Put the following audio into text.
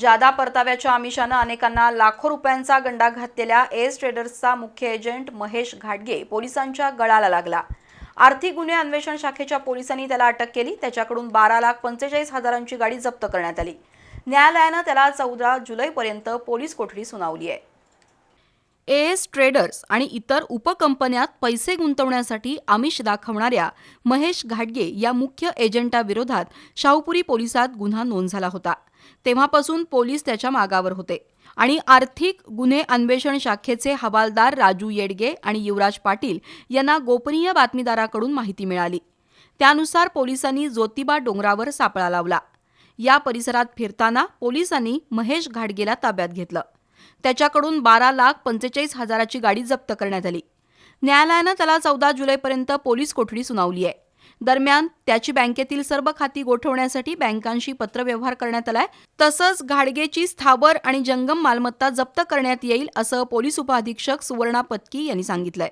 जादा परताव्याच्या आमिषानं अनेकांना लाखो रुपयांचा गंडा घातलेल्या एस ट्रेडर्सचा मुख्य एजंट महेश घाटगे पोलिसांच्या गळाला लागला. आर्थिक गुन्हे अन्वेषण शाखेच्या पोलिसांनी त्याला अटक केली. त्याच्याकडून बारा लाख पंचेचाळीस हजारांची गाडी जप्त करण्यात आली. न्यायालयानं त्याला चौदा जुलैपर्यंत पोलीस कोठडी सुनावली आहे. एएस ट्रेडर्स आणि इतर उपकंपन्यात पैसे गुंतवण्यासाठी आमिष दाखवणाऱ्या महेश घाटगे या मुख्य एजंटाविरोधात शाहूपुरी पोलिसात गुन्हा नोंद झाला होता. तेव्हापासून पोलीस त्याच्या मागावर होते. आणि आर्थिक गुन्हे अन्वेषण शाखेचे हवालदार राजू येडगे आणि युवराज पाटील यांना गोपनीय बातमीदाराकडून माहिती मिळाली. त्यानुसार पोलिसांनी ज्योतिबा डोंगरावर सापळा लावला. या परिसरात फिरताना पोलिसांनी महेश घाटगेला ताब्यात घेतलं. त्याच्याकडून बारा लाख पंचेचाळीस हजाराची गाडी जप्त करण्यात आली. न्यायालयानं त्याला चौदा जुलैपर्यंत पोलीस कोठडी सुनावली आहे. दरम्यान त्याची बँकेतील सर्व खाती गोठवण्यासाठी बँकांशी पत्रव्यवहार करण्यात आलाय. तसंच घाडगेची स्थावर आणि जंगम मालमत्ता जप्त करण्यात येईल असं पोलीस उपअधीक्षक सुवर्णा पत्की यांनी सांगितलंय.